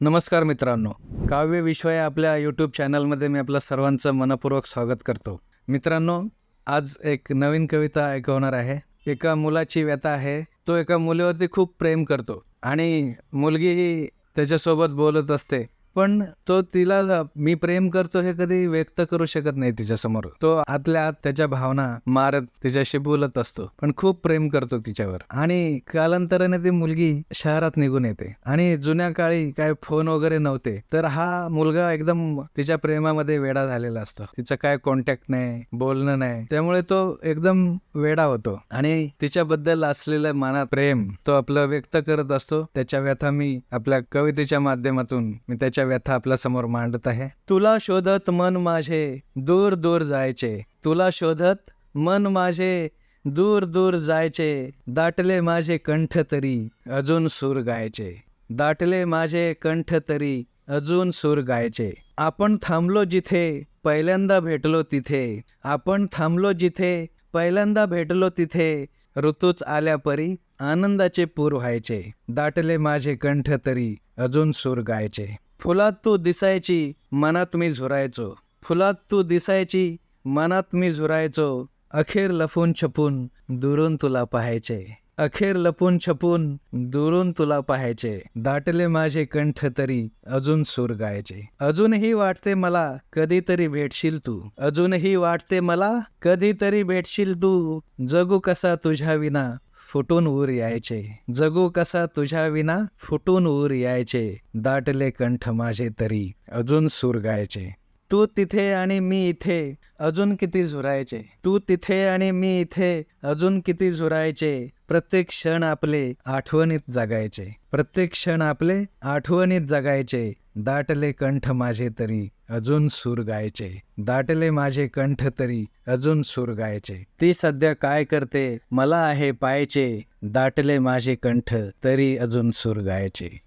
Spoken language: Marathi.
नमस्कार मित्रांनो. काव्य विश्व या आपल्या यूट्यूब चॅनलमध्ये मी आपलं सर्वांचं मनपूर्वक स्वागत करतो. मित्रांनो आज एक नवीन कविता ऐकवणार आहे. एका मुलाची व्यथा आहे. तो एका मुलीवरती खूप प्रेम करतो. आणि मुलगीही त्याच्यासोबत बोलत असते. पण तो तिला मी प्रेम करतो हे कधी व्यक्त करू शकत नाही तिच्यासमोर. तो आतल्या आत त्याच्या भावना मारत तिच्याशी बोलत असतो पण खूप प्रेम करतो तिच्यावर. आणि कालांतराने ती मुलगी शहरात निघून येते. आणि जुन्या काळी काय फोन वगैरे नव्हते तर हा मुलगा एकदम तिच्या प्रेमामध्ये वेडा झालेला असतो. तिचा काय कॉन्टॅक्ट नाही बोलणं नाही. त्यामुळे तो एकदम वेडा होतो. आणि तिच्याबद्दल असलेलं मनात प्रेम तो आपलं व्यक्त करत असतो. त्याच्या व्यथा मी आपल्या कवितेच्या माध्यमातून मी त्याच्या व्यथा आपल्यासमोर मांडत आहे. तुला शोधत मन माझे दूर दूर जायचे. तुला शोधत मन माझे दूर दूर जायचे. दाटले माझे कंठ तरी अजून सूर गायचे. दाटले माझे कंठ तरी अजून सूर गायचे. आपण थांबलो जिथे पहिल्यांदा भेटलो तिथे. आपण थांबलो जिथे पहिल्यांदा भेटलो तिथे. ऋतूच आल्यापरी आनंदाचे पूर व्हायचे. दाटले माझे कंठ तरी अजून सूर गायचे फुलात तू दिसायची मनात मी झुरायचो. फुलात तू दिसायची मनात मी झुरायचो. अखेर लफून छपून दुरून तुला पाहायचे. अखेर लपून छपून दुरून तुला पाहायचे. दाटले माझे कंठ तरी अजून सूर गायचे अजूनही वाटते मला कधीतरी भेटशील तू. अजूनही वाटते मला कधीतरी भेटशील तू. जगू कसा तुझ्या विना फुटून ऊर यायचे. जगू कसा तुझ्या विना फुटून ऊर यायचे. दाटले कंठ माझे तरी अजून सूर गायचे तू तिथे आणि मी इथे अजून किती झुरायचे? तू तिथे आणि मी इथे अजून किती झुरायचे? प्रत्येक क्षण आपले आठवणीत जगायचे. प्रत्येक क्षण आपले आठवणीत जगायचे. दाटले कंठ माझे तरी अजून सूर गायचे. दाटले माझे कंठ तरी अजून सूर गायचे. ती सध्या काय करते? मला आहे पायचे दाटले माझे कंठ तरी अजून सूर गायचे.